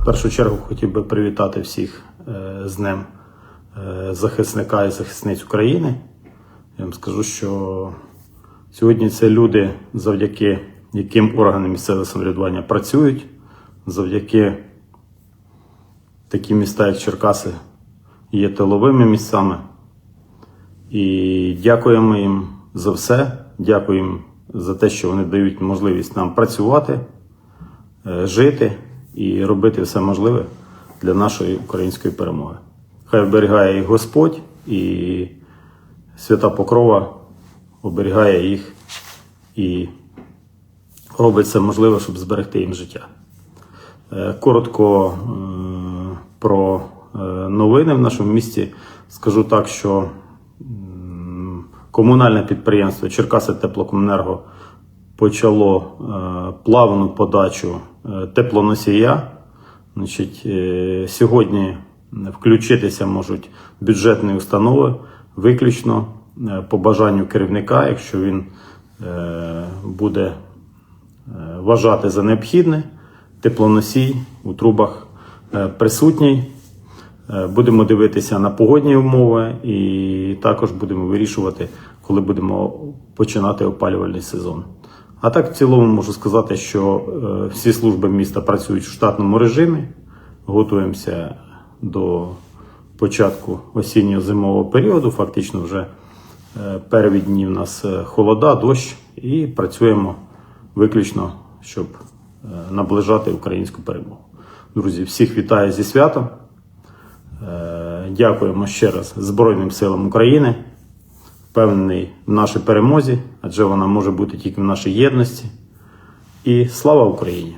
В першу чергу хотів би привітати всіх е, з Днем е, захисника і захисниць України. Я вам скажу, що сьогодні це люди, завдяки яким органи місцевого самоврядування працюють, завдяки такі міста, як Черкаси, є тиловими місцями. І дякуємо їм за все. Дякуємо за те, що вони дають можливість нам працювати, е, жити і робити все можливе для нашої української перемоги. Хай оберігає їх Господь і свята Покрова оберігає їх і робить все можливе, щоб зберегти їм життя. Е, Коротко е, про е, новини в нашому місті скажу так, що комунальне підприємство Черкаси Теплокомунерго почало е, плавну подачу е, теплоносія. Значить, е, сьогодні включитися можуть бюджетні установи виключно е, по бажанню керівника, якщо він е, буде вважати за необхідне. Теплоносій у трубах присутній. Будемо дивитися на погодні умови і також будемо вирішувати, коли будемо починати опалювальний сезон. А так, в цілому можу сказати, що е, всі служби міста працюють в штатному режимі. Готуємося до початку осінньо-зимового періоду. Фактично, вже е, перві дні в нас е, холода, дощ, і працюємо виключно, щоб наближати українську перемогу. Друзі, всіх вітаю зі святом. Дякуємо ще раз Збройним силам України. Впевнений в нашій перемозі, адже вона може бути тільки в нашій єдності. І слава Україні!